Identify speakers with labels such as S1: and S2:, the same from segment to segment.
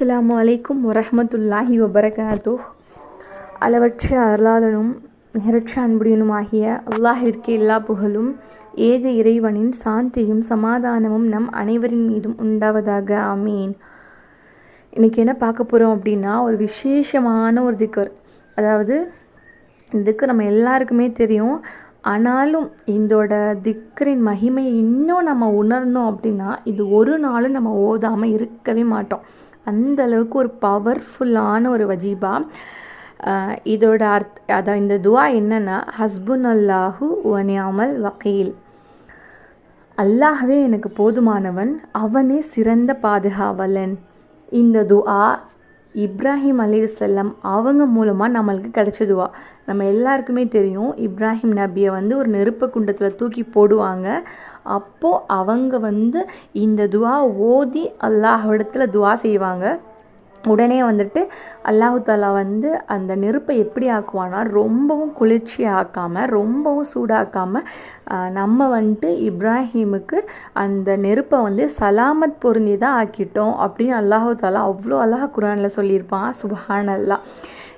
S1: அஸ்லாம் அலைக்கும் வரமத்துல்லாஹி வபரகாத்து அளவற்ற அருளாளனும் நிகரற்ற அன்புடையனும் ஆகிய அல்லாஹிற்கு எல்லா புகழும் ஏக இறைவனின் சாந்தியும் சமாதானமும் நம் அனைவரின் மீதும் உண்டாவதாக. ஆமீன். இன்றைக்கி என்ன பார்க்க போகிறோம் அப்படின்னா ஒரு விசேஷமான ஒரு திக்கர். அதாவது திக்கு நம்ம எல்லாருக்குமே தெரியும். ஆனாலும் இதோட திக்கரின் மகிமையை இன்னும் நம்ம உணர்ந்தோம் அப்படின்னா இது ஒரு நாளும் நம்ம ஓதாமல் இருக்கவே மாட்டோம். அந்த அளவுக்கு ஒரு பவர்ஃபுல்லான ஒரு வஜீபா. இதோட அர்த் அதான் இந்த துவா என்னன்னா ஹஸ்புன் அல்லாஹு ஒனியாமல் வக்கீல் அல்லாஹ்வே எனக்கு போதுமானவன் அவனே சிறந்த பாதுகாவலன். இந்த துஆ இப்ராஹிம் அலைவசல்லம் அவங்க மூலமாக நம்மளுக்கு கிடச்சதுவா? நம்ம எல்லாருக்குமே தெரியும் இப்ராஹிம் நபியை வந்து ஒரு நெருப்பு குண்டத்தில் தூக்கி போடுவாங்க. அப்போது அவங்க வந்து இந்த துவா ஓதி அல்லாஹ் இடத்துல துவா செய்வாங்க. உடனே வந்துட்டு அல்லாஹு தாலா வந்து அந்த நெருப்பை எப்படி ஆக்குவானா ரொம்பவும் குளிர்ச்சி ஆக்காமல் ரொம்பவும் சூடாக்காமல் நம்ம வந்துட்டு இப்ராஹிமுக்கு அந்த நெருப்பை வந்து சலாமத் பொருந்தி தான் ஆக்கிட்டோம் அப்படின்னு அல்லாஹு தாலா அவ்வளோ அல்லாஹ் குரானில் சொல்லியிருப்பான். சுபஹான் அல்லாஹ்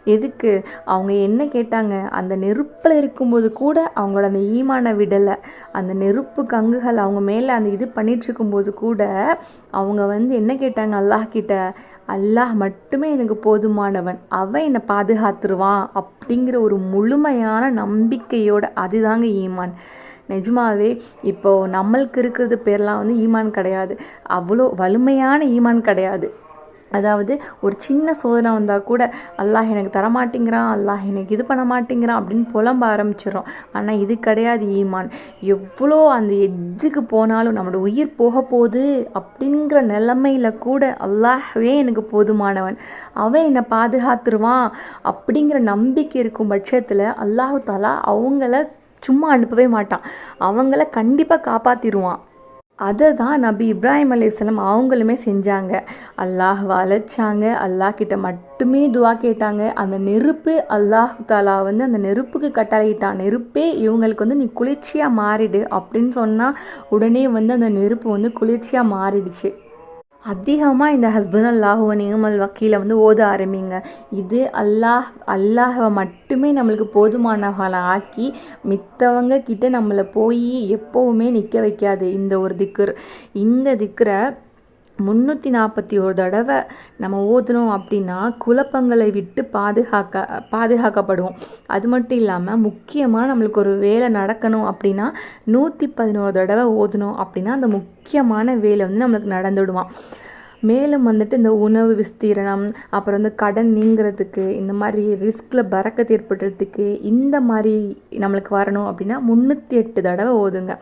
S1: எதுக்கு? அவங்க என்ன கேட்டாங்க? அந்த நெருப்பில் இருக்கும்போது கூட அவங்களோட அந்த ஈமானை விடலை. அந்த நெருப்பு கங்குகள் அவங்க மேலே அந்த இது பண்ணிகிட்ருக்கும்போது கூட அவங்க வந்து என்ன கேட்டாங்க அல்லாஹ் கிட்ட? அல்லாஹ் மட்டுமே எனக்கு போதுமானவன். அவன் என்னை பாதுகாத்துருவான். அப்படிங்கிற ஒரு முழுமையான நம்பிக்கையோட அதுதாங்க ஈமான். நிஜமாவே இப்போது நம்மளுக்கு இருக்கிறது பேர்லாம் வந்து ஈமான் கிடையாது. அவ்வளோ வலிமையான ஈமான் கிடையாது. அதாவது ஒரு சின்ன சோதனை வந்தால் கூட அல்லாஹ் எனக்கு தரமாட்டேங்கிறான் அல்லாஹ் எனக்கு இது பண்ண மாட்டேங்கிறான் அப்படின்னு புலம்ப ஆரம்பிச்சிடும் ஆனால் இது கிடையாது ஈமான். எவ்வளோ அந்த எஜ்ஜுக்கு போனாலும் நம்மளோட உயிர் போக போகுது அப்படிங்கிற நிலைமையில் கூட அல்லாஹ்வே எனக்கு போதுமானவன். அவன் என்னை பாதுகாத்துருவான் அப்படிங்கிற நம்பிக்கை இருக்கும் பட்சத்தில் அல்லாஹு தாலா அவங்கள சும்மா அனுப்பவே மாட்டான். அவங்கள கண்டிப்பாக காப்பாற்றிடுவான் அதை தான் நபி இப்ராஹிம் அலையம் அவங்களுமே செஞ்சாங்க. அல்லாஹ் அழைச்சாங்க அல்லாஹ் கிட்ட மட்டுமே துவா கேட்டாங்க. அந்த நெருப்பு அல்லாஹ் தாலா வந்து அந்த நெருப்புக்கு கட்டளையிட்டான். நெருப்பே இவங்களுக்கு வந்து நீ குளிர்ச்சியாக மாறிடு அப்படின்னு சொன்னால் உடனே வந்து அந்த நெருப்பு வந்து குளிர்ச்சியாக மாறிடுச்சு. அதிகமாக இந்த ஹஸ்பண்ட் அல்லாஹுவ நியமல் வக்கீலை வந்து ஓத ஆரம்பிங்க. இது அல்லாஹ் அல்லாஹை மட்டுமே நம்மளுக்கு போதுமானவளை ஆக்கி மித்தவங்க கிட்ட நம்மளை போய் எப்போவுமே நிற்க வைக்காது. இந்த ஒரு திக்கர் இந்த திக்கரை முந்நூற்றி நாற்பத்தி ஒரு தடவை நம்ம ஓதுனோம் அப்படின்னா குழப்பங்களை விட்டு பாதுகாக்க பாதுகாக்கப்படுவோம். அது மட்டும் இல்லாமல் முக்கியமாக நம்மளுக்கு ஒரு வேலை நடக்கணும் அப்படின்னா நூற்றி பதினோரு தடவை ஓதணும் அப்படின்னா அந்த முக்கியமான வேலை வந்து நம்மளுக்கு நடந்துடுவான் மேலும் வந்துட்டு இந்த உணவு விஸ்தீரணம் அப்புறம் வந்து கடன் நீங்கிறதுக்கு இந்த மாதிரி ரிஸ்கில் பறக்கத்து ஏற்படுறதுக்கு இந்த மாதிரி நம்மளுக்கு வரணும் அப்படின்னா முந்நூற்றி எட்டு தடவை ஓதுங்க.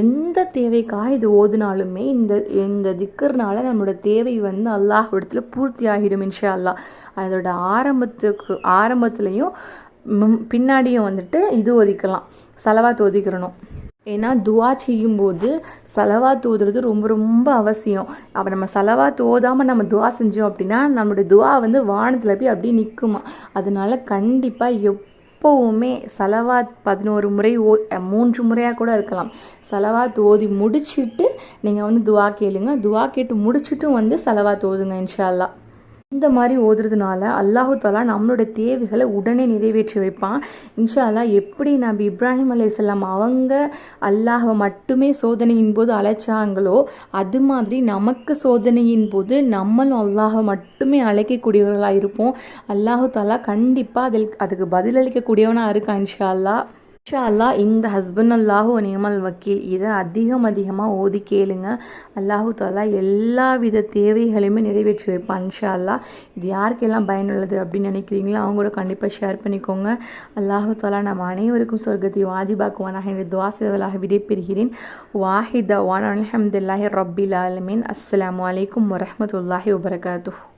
S1: எந்த தேவைக்காக இது ஓதுனாலுமே இந்த இந்த திக்கிறனால நம்மளோட தேவை வந்து அல்லாஹ் இடத்துல பூர்த்தி ஆகிடும் இன்ஷா அல்லாஹ் அதோட ஆரம்பத்துக்கு ஆரம்பத்துலேயும் பின்னாடியும் வந்துட்டு இது ஒதுக்கலாம் செலவாத்து ஒதுக்கிறணும் ஏன்னா துவா செய்யும்போது செலவா தூதுறது ரொம்ப ரொம்ப அவசியம். அப்போ நம்ம செலவா தூதாமல் நம்ம துவா செஞ்சோம் அப்படின்னா நம்மளுடைய துவா வந்து வானத்தில் போய் அப்படியே நிற்குமா அதனால கண்டிப்பாக எப் எப்போவுமே சலவாத் பதினோரு முறை ஓ மூன்று முறையாக கூட இருக்கலாம். சலவாத் ஓதி முடிச்சுட்டு நீங்கள் வந்து துவா கேளுங்க. துவா கேட்டு முடிச்சுட்டும் வந்து சலவாத் ஓதுங்க இன்ஷால்லா இந்த மாதிரி ஓதுறதுனால அல்லாஹு தாலா நம்மளோட தேவைகளை உடனே நிறைவேற்றி வைப்பான். இன்ஷா அல்லா எப்படி நபி இப்ராஹிம் அலையம் அவங்க அல்லாஹை மட்டுமே சோதனையின் போது அழைச்சாங்களோ அது மாதிரி நமக்கு சோதனையின் போது நம்மளும் அல்லாஹை மட்டுமே அழைக்கக்கூடியவர்களாக இருப்போம். அல்லாஹு தாலா கண்டிப்பாக அதில் அதுக்கு பதிலளிக்கக்கூடியவனாக இருக்கான் இன்ஷா அல்லா இன்ஷா அல்லா இந்த ஹஸ்பண்ட் அல்லாஹு நியமல் வக்கீல். இதை அதிகம் அதிகமாக ஓதி கேளுங்க. அல்லாஹு தாலா எல்லா வித தேவைகளையுமே நிறைவேற்றி வைப்பான் இன்ஷா அல்லா இது யாருக்கெல்லாம் பயனுள்ளது அப்படின்னு நினைக்கிறீங்களோ அவங்க கூட கண்டிப்பாக ஷேர் பண்ணிக்கோங்க. அல்லாஹு தாலா நம்ம அனைவருக்கும் சொர்க்கத்தை வாஜிபாக்குவானாக என்று துவா விடைபெறுகிறேன். வாஹிதா வான் அலமதுல்லாஹி ரப்பில் ஆலமின். அஸ்லாம் வலைக்கம் வரமத்துல்லாஹி வபரகாத்து